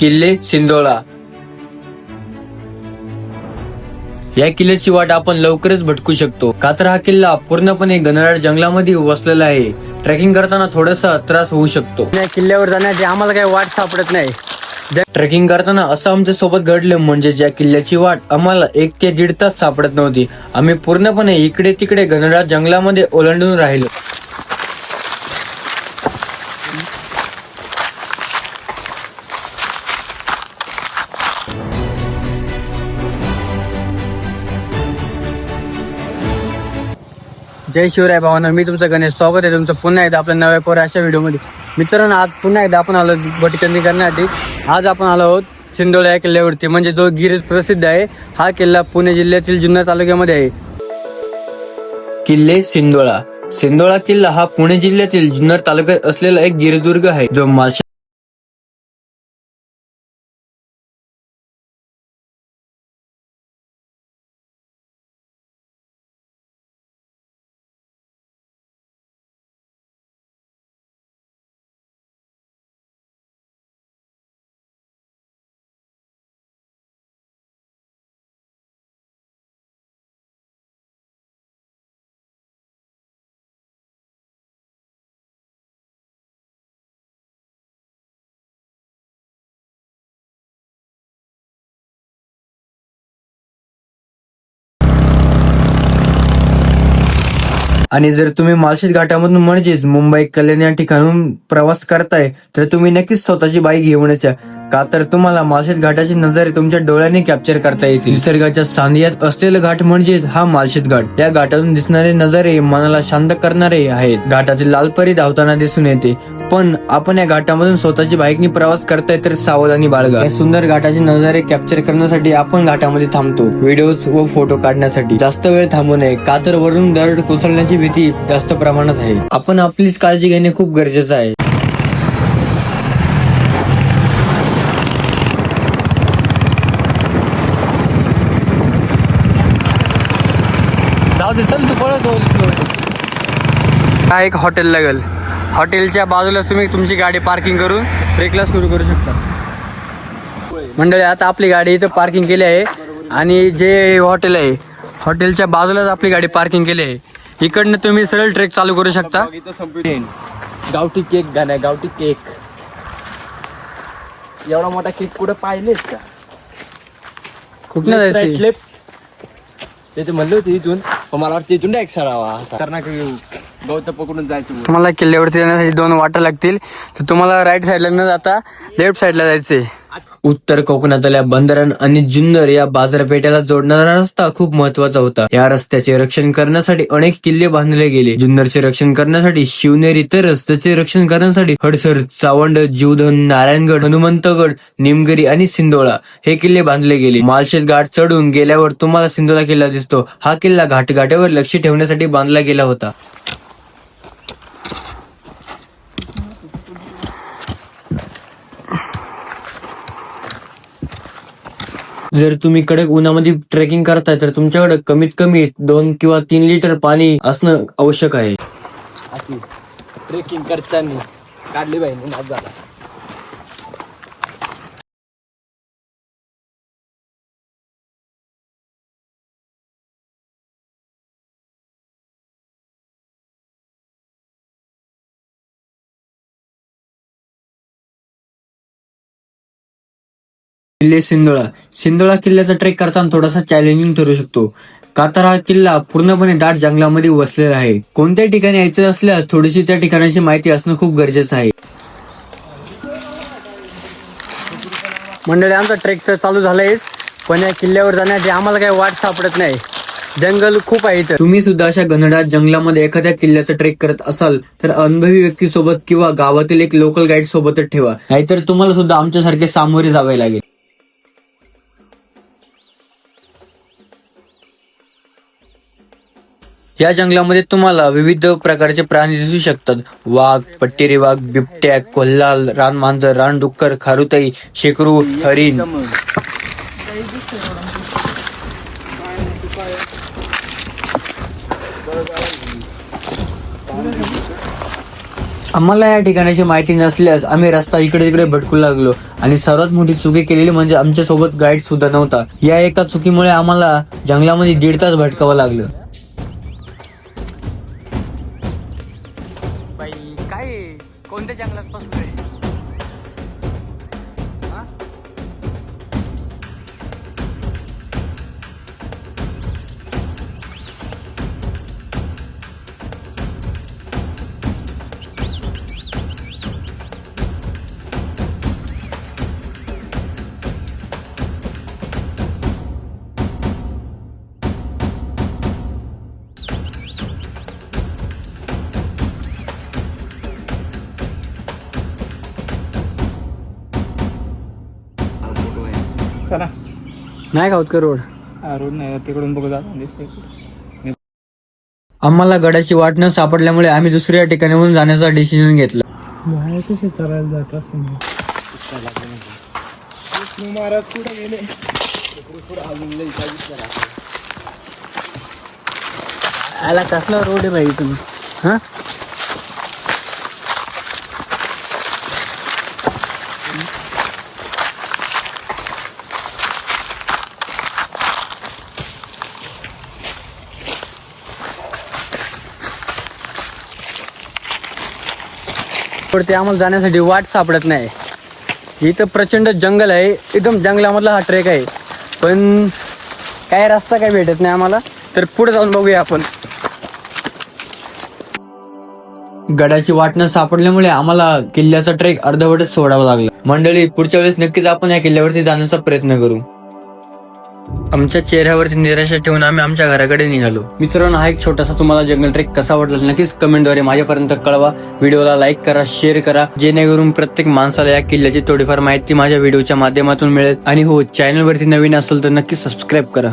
किल्ले सिंदोळा या किल्ल्याची वाट आपण लवकरच भटकू शकतो. का तर हा किल्ला पूर्णपणे घनराळ जंगलामध्ये वसलेला आहे. ट्रेकिंग करताना थोडासा त्रास होऊ शकतो. या किल्ल्यावर जाण्याची आम्हाला काही वाट सापडत नाही. ट्रेकिंग करताना असं आमच्यासोबत घडलं म्हणजे ज्या किल्ल्याची वाट आम्हाला एक ते दीड तास सापडत नव्हती. आम्ही पूर्णपणे इकडे तिकडे घनराळ जंगलामध्ये ओलांडून राहिलो. जय शिवराय भावांना मी तुमचं गणेश. स्वागत आहे तुमचं पुन्हा एकदा आपल्या नव्या कोऱ्या अशा व्हिडिओमध्ये. मित्रांनो आज पुन्हा एकदा आपण आलो भटकंदी करण्यासाठी. आज आपण आलो आहोत सिंदोळा या किल्ल्यावरती. म्हणजे जो गिरीज प्रसिद्ध आहे हा किल्ला पुणे जिल्ह्यातील जुन्नर तालुक्यामध्ये आहे. किल्ले सिंदोळा. सिंदोळा किल्ला हा पुणे जिल्ह्यातील जुन्नर तालुक्यात असलेला एक गिरदुर्ग आहे जो मालशा आणि जर तुम्ही मालशेज घाटामधून म्हणजेच मुंबई कल्याण या ठिकाणून प्रवास करताय तर तुम्ही नक्कीच स्वतःची बाईक घेऊन याच्या का तर तुम्हाला मालशेज घाटाची नजर तुमच्या डोळ्याने कॅप्चर करता येतील. निसर्गाच्या सांधियात असलेला घाट म्हणजेच हा मालशेज घाट. या घाटातून दिसणारे नजारे मनाला शांत करणारे आहेत. घाटातील लालपरी धावताना दिसून येते. पण आपण या घाटामधून स्वतःची बाईकनी प्रवास करताय तर सावधानी बाळगा. या सुंदर घाटाचे नजारे कॅप्चर करण्यासाठी आपण घाटामध्ये थांबतो. व्हिडिओज व फोटो काढण्यासाठी जास्त वेळ थांबू नये. का तर वरून दरड कोसळण्याची भीती जास्त प्रमाणात आहे. आपण आपलीच काळजी घेणे खूप गरजेचं आहे. चल तू पळत हा एक हॉटेल लागेल. हॉटेलच्या बाजूला तुम्ही तुमची गाडी पार्किंग करून ट्रेकला सुरू करू शकता. मंडळी आता आपली गाडी इथं पार्किंग केली आहे आणि जे हॉटेल आहे हॉटेलच्या बाजूलाच आपली गाडी पार्किंग केली आहे. इकडनं तुम्ही सरळ ट्रेक चालू करू शकता. गावठी केक गाणं गावठी केक. एवढा मोठा केक कुठं पाहिलेच का? कुठनं जायचं? लेफ्ट त्याचे म्हणलं होते इथून. मला वाटतं इथून डायरेक्ट सरावा असा. खतरनाक गवत पकडून जायचं तुम्हाला किल्ल्यावरती जाण्यासाठी दोन वाटा लागतील. तर तुम्हाला राईट साईडला न जाता लेफ्ट साईडला जायचंय. उत्तर कोकणातल्या बंदरण आणि जुन्नर या बाजारपेठेला जोडणारा रस्ता खूप महत्त्वाचा होता. या रस्त्याचे रक्षण करण्यासाठी अनेक किल्ले बांधले गेले. जुन्नरचे रक्षण करण्यासाठी शिवनेरी तर रस्त्याचे रक्षण करण्यासाठी हडसर चावंड जीवधन नारायणगड हनुमंतगड निमगिरी आणि सिंदोळा हे किल्ले बांधले गेले. मालशेत घाट चढून गेल्यावर तुम्हाला सिंदोळा किल्ला दिसतो. हा किल्ला घाटघाट्यावर लक्ष ठेवण्यासाठी बांधला गेला होता. जर तुम्ही कडक उन्हामध्ये ट्रेकिंग करताय तर तुमच्याकडे कमीत कमी दोन किंवा तीन लिटर पाणी असणं आवश्यक आहे. ट्रेकिंग करताना काढली पाहिजे किल्ले सिंदोळा. सिंदोळा किल्ल्याचा ट्रेक करताना थोडासा चॅलेंजिंग ठरू शकतो. का तर हा किल्ला पूर्णपणे दाट जंगलामध्ये वसलेला आहे. कोणत्याही ठिकाणी यायचं असल्यास थोडीशी त्या ठिकाणाची माहिती असणं खूप गरजेचं आहे. मंडळी आमचा ट्रेक तर चालू झालाय. पण या किल्ल्यावर जाण्याची आम्हाला काही वाट सापडत नाही. जंगल खूप आहे तुम्ही सुद्धा अशा घनदाट जंगलामध्ये एखाद्या किल्ल्याचा ट्रेक करत असाल तर अनुभवी व्यक्ती सोबत किंवा गावातील एक लोकल गाईड सोबतच ठेवा. नाहीतर तुम्हाला सुद्धा आमच्यासारखे सामोरे जावे लागेल. या जंगलामध्ये तुम्हाला विविध प्रकारचे प्राणी दिसू शकतात. वाघ पट्टेरी वाघ बिबट्या कोल्हाल रानमांजर रानडुक्कर खारुताई शेकरू हरिण. आम्हाला या ठिकाणाची माहिती नसल्यास आम्ही रस्ता इकडे तिकडे भटकू लागलो आणि सर्वात मोठी चुकी केलेली म्हणजे आमच्यासोबत गाईड सुद्धा नव्हता. या एका चुकीमुळे आम्हाला जंगलामध्ये दीड तास भटकावं लागलं. कोणत्या जंगलात बसलोय नाही खाऊत का रोड? रोड नाही तिकडून बघू जात आम्हाला गडाची वाट न सापडल्यामुळे आम्ही दुसऱ्या ठिकाणाहून जाण्याचा डिसिजन घेतला. बाहेर कसे चरायला जात असं महाराज कुठे गेले? आला कसला रोड आहे भाई तुम्ही हा? रोडवरती ते आम्हाला जाण्यासाठी वाट सापडत नाही. इथं प्रचंड जंगल आहे. एकदम जंगलामधला हा ट्रेक आहे. पण काय रस्ता काय भेटत नाही आम्हाला. तर पुढे जाऊन बघूया आपण. गडाची वाट न सापडल्यामुळे आम्हाला किल्ल्याचा ट्रेक अर्धवटच सोडावा लागला. मंडळी पुढच्या वेळेस नक्कीच आपण या किल्ल्यावरती जाण्याचा प्रयत्न करू. आमच्या चेहऱ्यावरती निराशा ठेवून आम्ही आमच्या घराकडे निघालो. मित्रांनो हा एक छोटासा तुम्हाला जंगल ट्रेक कसा वाटला नक्कीच कमेंटद्वारे माझ्यापर्यंत कळवा. व्हिडिओला लाईक करा शेअर करा जेणेकरून प्रत्येक माणसाला या किल्ल्याची थोडीफार माहिती माझ्या व्हिडिओच्या माध्यमातून मिळेल. आणि हो चॅनलवरती नवीन असेल तर नक्की सबस्क्राईब करा.